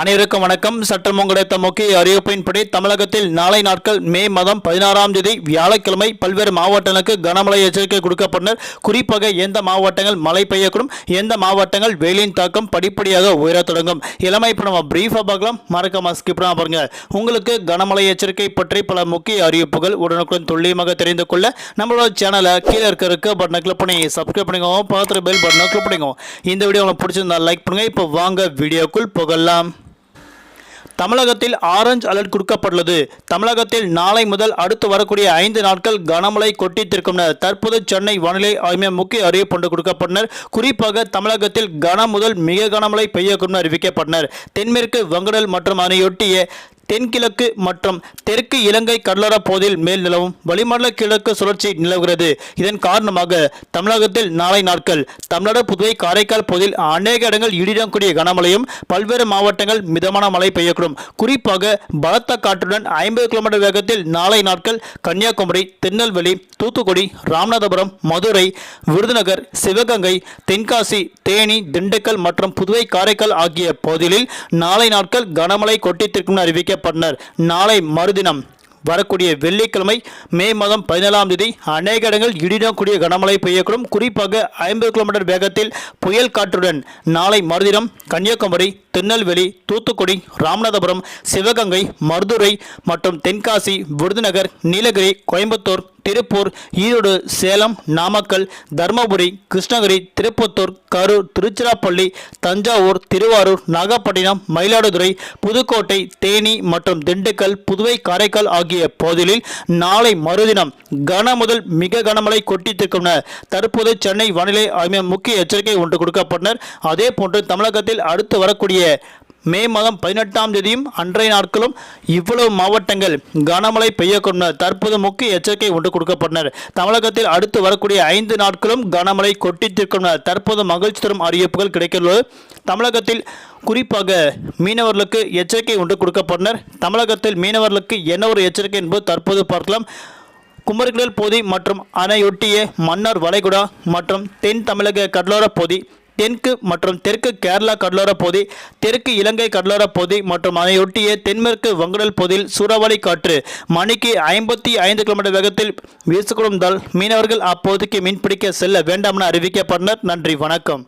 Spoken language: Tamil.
அனைவருக்கும் வணக்கம். சட்டம் கிடைத்த முக்கிய அறிவிப்பின்படி தமிழகத்தில் நாளை நாட்கள் மே மாதம் பதினாறாம் தேதி வியாழக்கிழமை பல்வேறு மாவட்டங்களுக்கு கனமழை எச்சரிக்கை கொடுக்கப்பட்டனர். குறிப்பாக எந்த மாவட்டங்கள் மழை பெய்யக்கூடும் எந்த மாவட்டங்கள் வெயிலின் தாக்கம் படிப்படியாக உயரத் தொடங்கும். இளமை இப்போ நம்ம பிரீஃபாக பார்க்கலாம். மறக்காம ஸ்கிப்னா பாருங்க. உங்களுக்கு கனமழை எச்சரிக்கை பற்றி பல முக்கிய அறிவிப்புகள் உடனுக்குடன் துல்லியமாக தெரிந்து கொள்ள நம்மளோட சேனலை கீழே இருக்க இருக்க பட்டனை கிளிக் பண்ணி சப்ஸ்கிரைப் பண்ணிக்கோங்க பார்த்துட்டு பெல் பட்டனை கிளிக் பண்ணிக்கோங்க இந்த வீடியோ உங்களுக்கு பிடிச்சிருந்தா லைக் பண்ணுங்க. இப்போ வாங்க வீடியோக்குள் புகழலாம் தமிழகத்தில் ஆரஞ்சு அலர்ட் கொடுக்கப்பட்டுள்ளது. தமிழகத்தில் நாளை முதல் அடுத்து வரக்கூடிய ஐந்து நாட்கள் கனமழை கொட்டித்திருக்கும் தற்போது சென்னை வானிலை ஆய்வு முக்கிய அறிவிப்பு கொடுக்கப்பட்டனர். குறிப்பாக தமிழகத்தில் கன முதல் மிக கனமழை பெய்யக்கூடும் அறிவிக்கப்பட்டனர். தென்மேற்கு வங்கடல் மற்றும் அதனையொட்டிய தென்கிழக்கு மற்றும் தெற்கு இலங்கை கடலோர பகுதியில் மேல் நிலவும் வளிமண்டல கிழக்கு சுழற்சி நிலவுகிறது. இதன் காரணமாக தமிழகத்தில் நாளை நாட்கள் தமிழ்நாடு புதுவை காரைக்கால் பகுதியில் அநேக இடங்கள் இடியுடன் கூடிய கனமழையும் பல்வேறு மாவட்டங்கள் மிதமான மழை பெய்யக்கூடும். குறிப்பாக பலத்த காற்றுடன் ஐம்பது கிலோமீட்டர் வேகத்தில் நாளை நாட்கள் கன்னியாகுமரி திருநெல்வேலி தூத்துக்குடி ராமநாதபுரம் மதுரை விருதுநகர் சிவகங்கை தென்காசி தேனி திண்டுக்கல் மற்றும் புதுவை காரைக்கால் ஆகிய பகுதிகளில் நாளை நாட்கள் கனமழை கொட்டித்திருக்கும் அறிவிக்கப்பட்டனர் நாளை மறுதினம் வரக்கூடிய வெள்ளிக்கிழமை மே மாதம் பதினேழாம் தேதி அநேக இடங்கள் இடிடக்கூடிய கனமழை பெய்யக்கூடும். குறிப்பாக ஐம்பது கிலோமீட்டர் வேகத்தில் புயல் காற்றுடன் நாளை மறுதினம் கன்னியாகுமரி திருநெல்வேலி தூத்துக்குடி ராமநாதபுரம் சிவகங்கை மருதுரை மற்றும் தென்காசி விருதுநகர் நீலகிரி கோயம்புத்தூர் திருப்பூர் ஈரோடு சேலம் நாமக்கல் தருமபுரி கிருஷ்ணகிரி திருப்பத்தூர் கரூர் திருச்சிராப்பள்ளி தஞ்சாவூர் திருவாரூர் நாகப்பட்டினம் மயிலாடுதுறை புதுக்கோட்டை தேனி மற்றும் திண்டுக்கல் புதுவை காரைக்கால் ஆகிய பகுதிகளில் நாளை மறுதினம் கன முதல் மிக கனமழை கொட்டித்திருக்கும் தற்போது சென்னை வானிலை ஆய்வு முக்கிய எச்சரிக்கை ஒன்று கொடுக்கப்பட்டனர். அதே போன்று தமிழகத்தில் அடுத்து வரக்கூடிய மே மாதம் பதினெட்டாம் தேதியும் அன்றைய நாட்களும் இவ்வளவு மாவட்டங்கள் கனமழை பெய்யக்கூடும் தற்போது முக்கிய எச்சரிக்கை ஒன்று கொடுக்கப்பட்டனர். தமிழகத்தில் அடுத்து வரக்கூடிய ஐந்து நாட்களும் கனமழை கொட்டித்திருக்கும் தற்போது மகிழ்ச்சி தரும் அறிவிப்புகள் கிடைக்கிறது தமிழகத்தில் குறிப்பாக மீனவர்களுக்கு எச்சரிக்கை ஒன்று கொடுக்கப்பட்டனர். தமிழகத்தில் மீனவர்களுக்கு என்ன ஒரு எச்சரிக்கை என்பது தற்போது பார்க்கலாம். குமரிக்கடல் பகுதி மற்றும் அணையொட்டிய மன்னார் வளைகுடா மற்றும் தென் தமிழக கடலோர பகுதி தெற்கு மற்றும் தெற்கு கேரளா கடலோர பகுதி தெற்கு இலங்கை கடலோர பகுதி மற்றும் அதையொட்டிய தென்மேற்கு வங்கடல் பகுதியில் சூறாவளி காற்று மணிக்கு ஐம்பத்தி ஐந்து கிலோமீட்டர் வேகத்தில் வீசக்கூடும்தால் மீனவர்கள் அப்போதைக்கு மீன்பிடிக்க செல்ல வேண்டாம் என அறிவிக்கப்பட்டனர். நன்றி வணக்கம்.